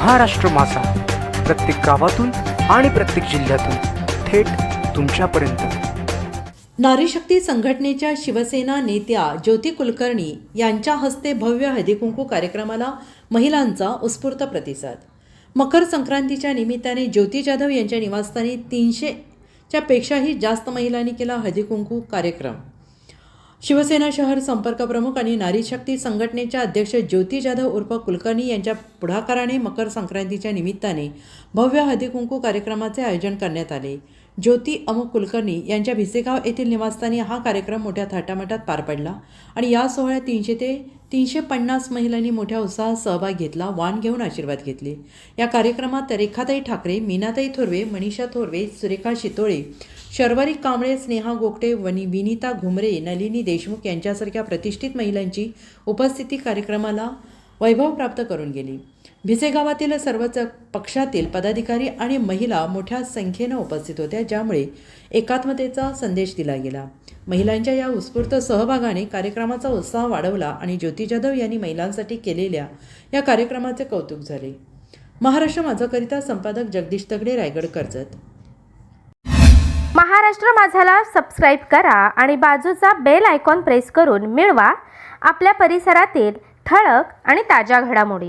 महाराष्ट्र मासा प्रत्येक गावातून आणि प्रत्येक जिल्ह्यातून थेट तुमच्यापर्यंत. नारी शक्ती संघटनेच्या शिवसेना नेत्या ज्योती कुलकर्णी यांच्या हस्ते भव्य हळदीकुंकू कार्यक्रमाला महिलांचा उत्स्फूर्त प्रतिसाद. मकर संक्रांतीच्या निमित्ताने ज्योती जाधव यांच्या निवासस्थानी तीनशेच्या पेक्षाही जास्त महिलांनी केला हळदीकुंकू कार्यक्रम. शिवसेना शहर संपर्क प्रमुख आणि नारी शक्ती संघटनेच्या अध्यक्ष ज्योती जाधव उर्फ कुलकर्णी यांच्या पुढाकाराने मकर संक्रांतीच्या निमित्ताने भव्य हळदीकुंकू कार्यक्रमाचे आयोजन करण्यात आले. ज्योती अमुक कुलकर्णी यांच्या भिसेगाव येथील निवासस्थानी हा कार्यक्रम मोठ्या थाटामाटात पार पडला आणि या सोहळ्यात तीनशे ते तीनशे पन्नास महिलांनी मोठ्या उत्साहात सहभाग घेतला वाण घेऊन आशीर्वाद घेतले. या कार्यक्रमात रेखाताई ठाकरे मीनाताई थोरवे मनीषा थोरवे सुरेखा शितोळे शर्वरी कांबळे स्नेहा गोगटे वनी विनिता घुमरे नलिनी देशमुख यांच्यासारख्या प्रतिष्ठित महिलांची उपस्थिती कार्यक्रमाला वैभव प्राप्त करून गेली. भिसे गावातील सर्वच पक्षातील पदाधिकारी आणि महिला मोठ्या संख्येनं उपस्थित होत्या ज्यामुळे एकात्मतेचा संदेश दिला गेला. महिलांच्या या उत्स्फूर्त सहभागाने कार्यक्रमाचा उत्साह वाढवला आणि ज्योती जाधव यांनी महिलांसाठी केलेल्या या कार्यक्रमाचे कौतुक झाले. महाराष्ट्र माझाकरिता संपादक जगदीश तगडे रायगड कर्जत. महाराष्ट्र माझाला सबस्क्राईब करा आणि बाजूचा बेल आयकॉन प्रेस करून मिळवा. आपल्या परिसरातील ठळक आणि ताज्या घडामोडी.